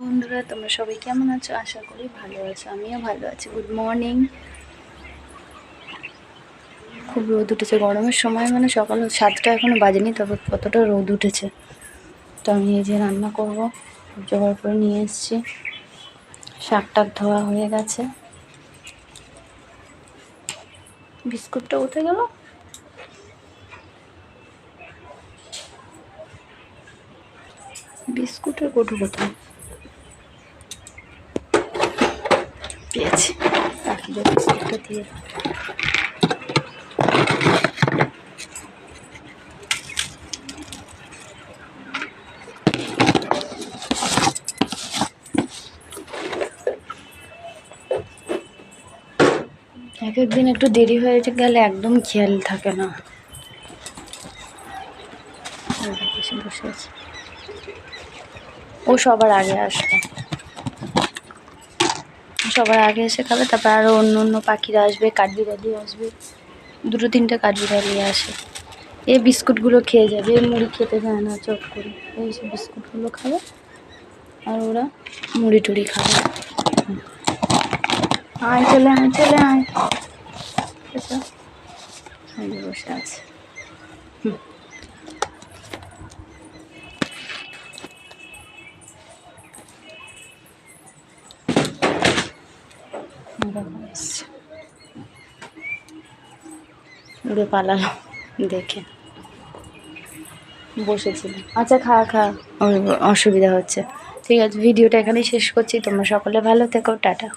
বন্ধুরা, তোমরা সবাই কেমন আছো? আশা করি ভালো আছো, আমিও ভালো আছি। গুড মর্নিং খুব রোদ উঠেছে, গরমের সময় মানে সকাল সাতটা এখনও বাজেনি, তবে কতটা রোদ উঠেছে। তো আমি এই যে রান্না করব, জোগাড় করে নিয়ে এসেছি। শাক টাক ধোয়া হয়ে গেছে। বিস্কুটটা উঠে গেল। বিস্কুটের কোটো কোথায়? পেয়েছি পাখিদের দিয়ে এক একদিন একটু দেরি হয়ে গেলে একদম খেয়াল থাকে না। এই বসে আছে। ও সবার আগে আসবে। সবার আগে এসে খাবে, তারপর আরও অন্য অন্য পাখিরা আসবে, কাঠবিড়ালি আসবে, দুটো তিনটে কাঠবিড়ালি আসে এই বিস্কুটগুলো খেয়ে যাবে, এই মুড়ি খেতে যায় না চট করে এই সব বিস্কুটগুলো খাবে, আর ওরা মুড়ি টুড়ি খাবে। আয়, চলে আয় চলে আয় বসে আছে হুম। উড়ে পালালো দেখে। বসেছিল আচ্ছা খা খা। অসুবিধা হচ্ছে। ঠিক আছে ভিডিওটা এখানেই শেষ করছি। তোমরা সকলে ভালো থেকো টাটা।